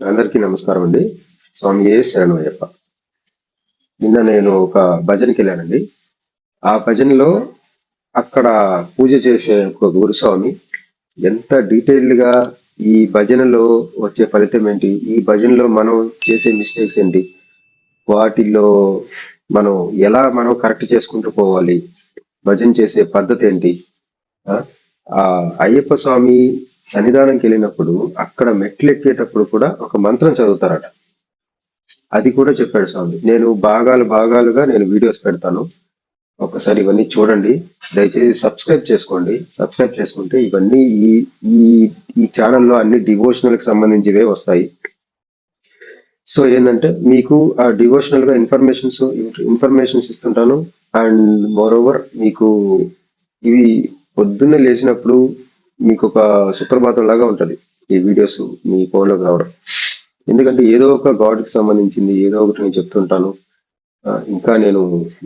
అందరికీ నమస్కారం అండి. స్వామి ఏ శరణయ్యప్ప నిన్న నేను ఒక భజనకి వెళ్ళానండి. ఆ భజనలో అక్కడ పూజ చేసే ఒక గురుస్వామి ఎంత డీటెయిల్డ్గా ఈ భజనలో వచ్చే ఫలితం ఏంటి? ఈ భజనలో మనం చేసే మిస్టేక్స్ ఏంటి? వాటిల్లో మనం ఎలా మనం కరెక్ట్ చేసుకుంటూ పోవాలి? భజన చేసే పద్ధతి ఏంటి? ఆ అయ్యప్ప స్వామి సన్నిధానంకి వెళ్ళినప్పుడు అక్కడ మెట్లు ఎక్కేటప్పుడు కూడా ఒక మంత్రం చదువుతారట. అది కూడా చెప్పాడు స్వామి. నేను భాగాలు భాగాలుగా నేను వీడియోస్ పెడతాను. ఒకసారి ఇవన్నీ చూడండి. దయచేసి సబ్స్క్రైబ్ చేసుకోండి. సబ్స్క్రైబ్ చేసుకుంటే ఇవన్నీ ఈ ఈ ఈ ఛానల్లో అన్ని డివోషనల్కి సంబంధించివే వస్తాయి. సో ఏంటంటే మీకు ఆ డివోషనల్గా ఇన్ఫర్మేషన్స్ ఇన్ఫర్మేషన్స్ ఇస్తుంటాను. అండ్ మోర్ ఓవర్ మీకు ఇవి పొద్దున్నే లేచినప్పుడు మీకు ఒక సుప్రభాతం లాగా ఉంటుంది ఈ వీడియోస్ మీ ఫోన్లోకి రావడం. ఎందుకంటే ఏదో ఒక గాడ్కి సంబంధించింది ఏదో ఒకటి నేను చెప్తుంటాను. ఇంకా నేను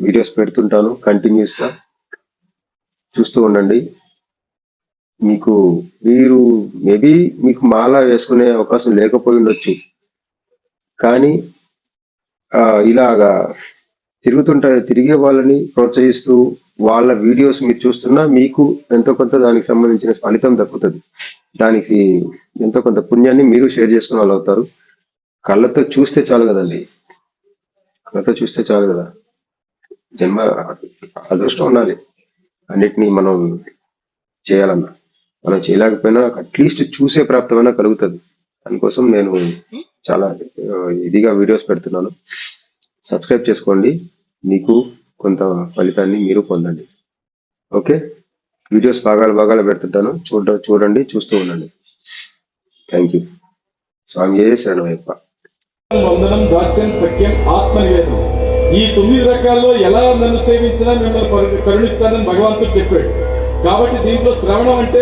వీడియోస్ పెడుతుంటాను కంటిన్యూస్గా. చూస్తూ ఉండండి. మీకు మీరు మేబీ మీకు మాల వేసుకునే అవకాశం లేకపోయి ఉండొచ్చు. కానీ ఇలాగా తిరుగుతుంటారు తిరిగే వాళ్ళని ప్రోత్సహిస్తూ వాళ్ళ వీడియోస్ మీరు చూస్తున్నా మీకు ఎంతో కొంత దానికి సంబంధించిన ఫలితం దక్కుతుంది. దానికి ఎంతో కొంత పుణ్యాన్ని మీరు షేర్ చేసుకునే వాళ్ళు అవుతారు. కళ్ళతో చూస్తే చాలు కదండి. కళ్ళతో చూస్తే చాలు కదా. జన్మ అదృష్టం ఉండాలి. అన్నిటినీ మనం చేయాలన్నా. మనం చేయలేకపోయినా అట్లీస్ట్ చూసే ప్రాప్తమైనా కలుగుతుంది. దానికోసం నేను చాలా ఇదిగా వీడియోస్ పెడుతున్నాను. సబ్స్క్రైబ్ చేసుకోండి. మీకు కొంత ఫలితాన్ని మీరు పొందండి. ఓకే? వీడియోస్ భాగాలు భాగాలు పెడుతుంటాను. చూడ చూడండి చూస్తూ ఉండండి. థ్యాంక్ యూ స్వామి శరణమయ్యప్ప. వందనం దాస్యం సఖ్యం ఆత్మ ఈ తొమ్మిది రకాల్లో ఎలా నన్ను సేవించినా మిమ్మల్ని కరుణిస్తానని భగవంతుడు చెప్పాడు. కాబట్టి దీంట్లో శ్రవణం అంటే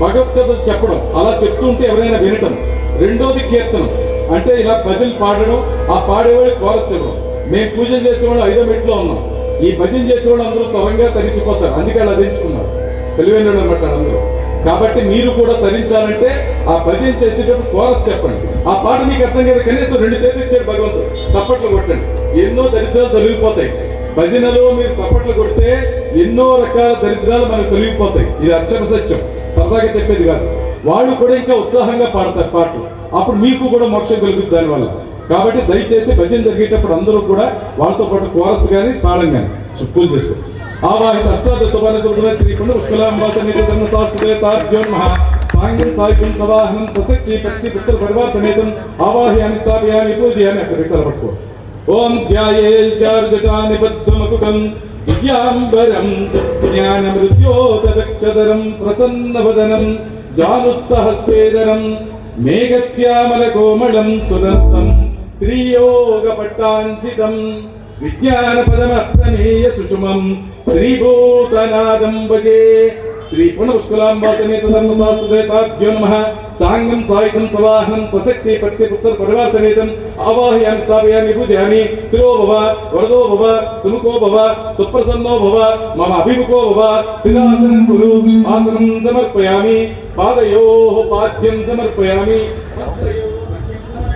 భగవద్గత చెప్పడం. అలా చెప్తూ ఉంటే ఎవరైనా వినటం. రెండోది కీర్తనం. అంటే ఇలా ప్రజలు పాడడం ఆ పాడేవాడు కోరస్ ఇవ్వడం మేము పూజలు చేసేవాళ్ళు ఐదో మెట్లో ఉన్నాం. ఈ భజన చేసేవాళ్ళు అందరూ త్వరగా తరించిపోతారు. అందుకే అలా ధరించుకున్నారు తెలివైన అనమాట అందరూ. కాబట్టి మీరు కూడా తరించాలంటే ఆ భజన చేసేటప్పుడు కోరస్ చెప్పండి. ఆ పాట మీకు అర్థం కదా కనీసం రెండు చేతులు ఇచ్చాడు భగవంతుడు. తప్పట్లు కొట్టండి. ఎన్నో దరిద్రాలు తొలగిపోతాయి. భజనలో మీరు తప్పట్లు కొడితే ఎన్నో రకాల దరిద్రాలు మనకు తొలగిపోతాయి. ఇది అక్షర సత్యం. సరదాగా చెప్పేది కాదు. వాళ్ళు కూడా ఇంకా ఉత్సాహంగా పాడతారు పాటలు. అప్పుడు మీకు కూడా మోక్షం కలుగుతుంది దానివల్ల. కాబట్టి దయచేసి భజన జరిగేటప్పుడు అందరూ కూడా వాళ్ళతో పాటు కోరస్ కానీ తాళం కానీ పూజ చేసుకోండి ఆవాహిత అష్టాదశ శుభాన శ్రీ పుణ్య పుష్కలాంబాస నిత్య ధర్మ శాస్త్రే సవాహనం సశక్తి భక్తి పుత్ర పరివార సమేతం ఆవాహయామి స్థాపయామి పూజయామి అక్కడ వ్యక్తులు పట్టుకో. ఓం నిబద్ధమకుటం ప్రసన్నవదనం జానుస్తహస్తేదరం మేఘశ్యామల కోమళం సునంతం శ్రీయోగ పట్టాంచితం విజ్ఞాన పదమప్రమేయ సుషుమం శ్రీభూతనాదం భజే శ్రీ పునఃపుష్కలాంబాసమేత ధర్మశాస్త్రదేతాభ్యో నమ సాంగం సాయుధం సవాహనం సశక్తి పత్తి పుత్ర పరివార సమేతం ఆవాహయామి స్థాపయామి పూజయామి తిరో భవ వరదో భవ సుముఖో భవ సుప్రసన్నో భవ మమ అభిముఖో భవ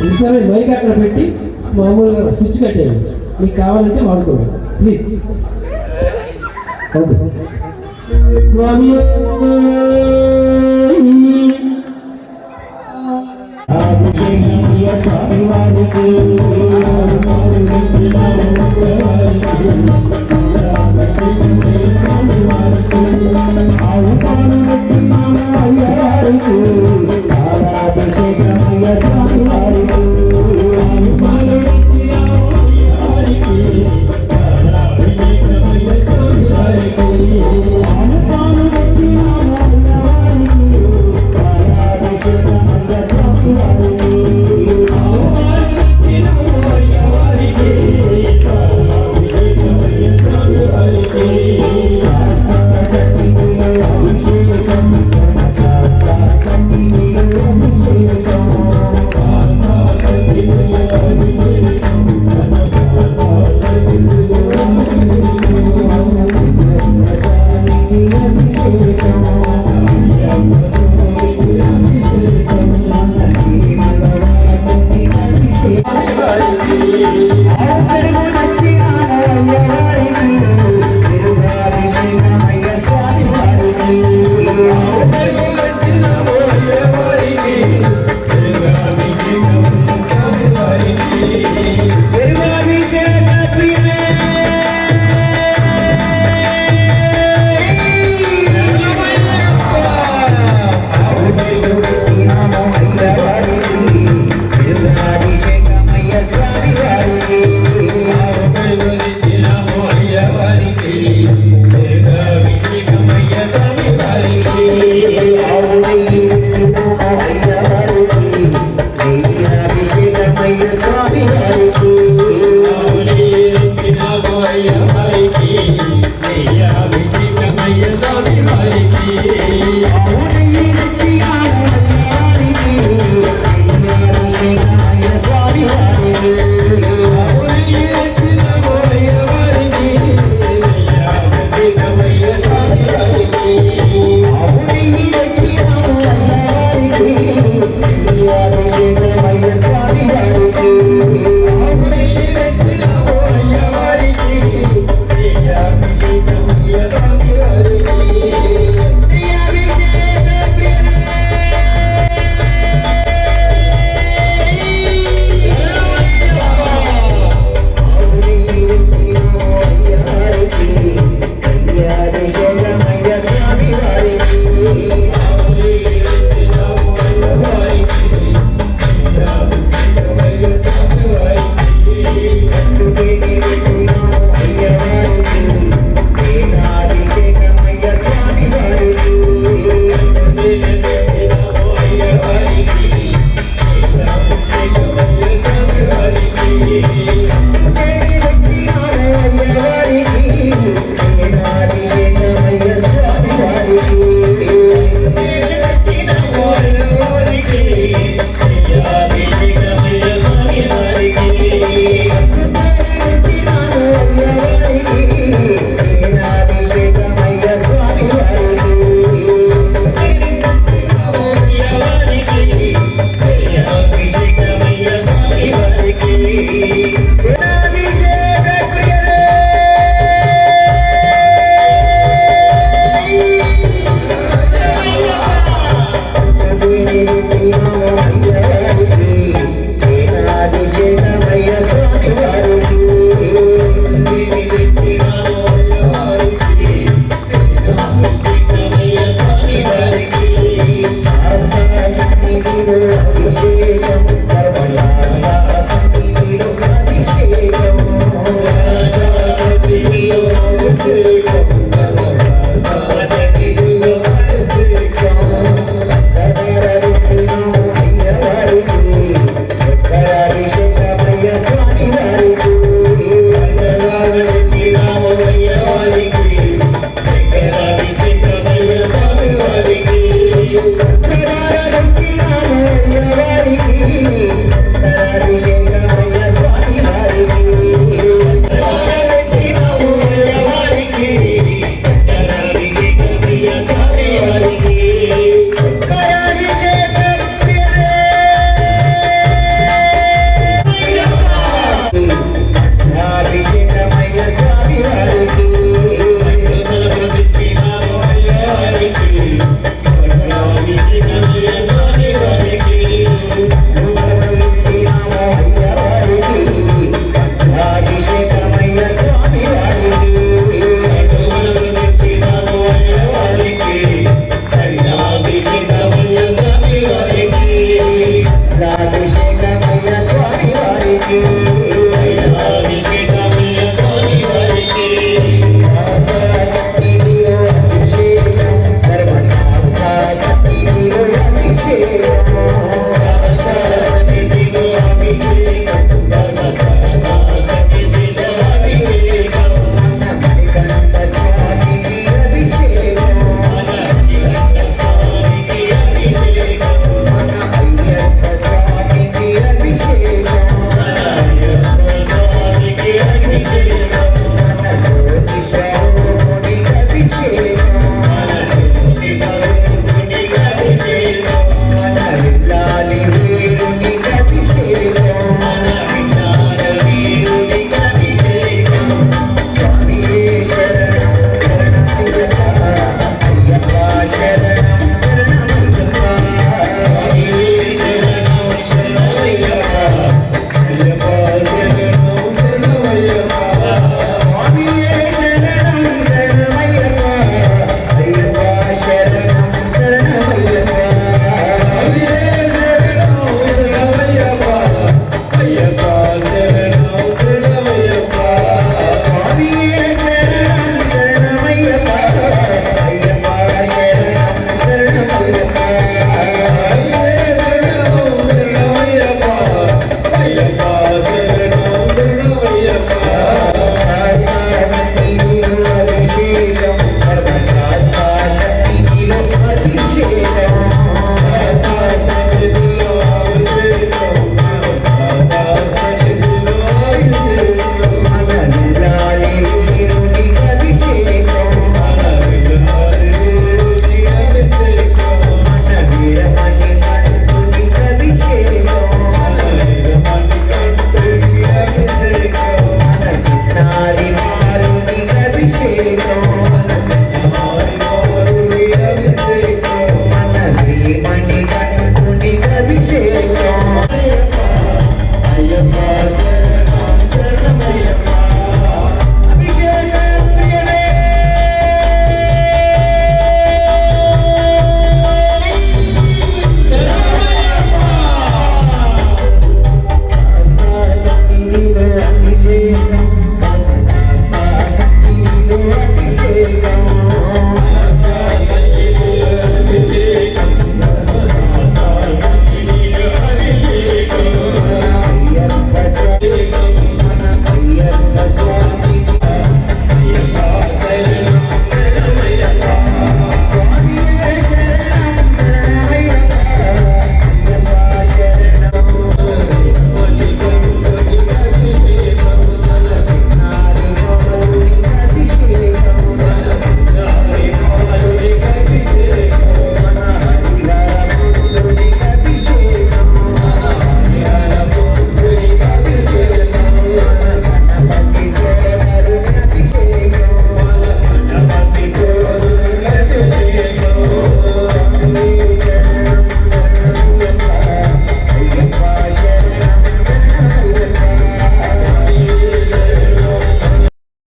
స్థిరాసనం మైక్ అక్కడ పెట్టి మామూలుగా స్విచ్ కట్టేయండి మీకు కావాలంటే వాడుకోండి. ప్లీజ్ ఓకే స్వామి Thank you. yeah.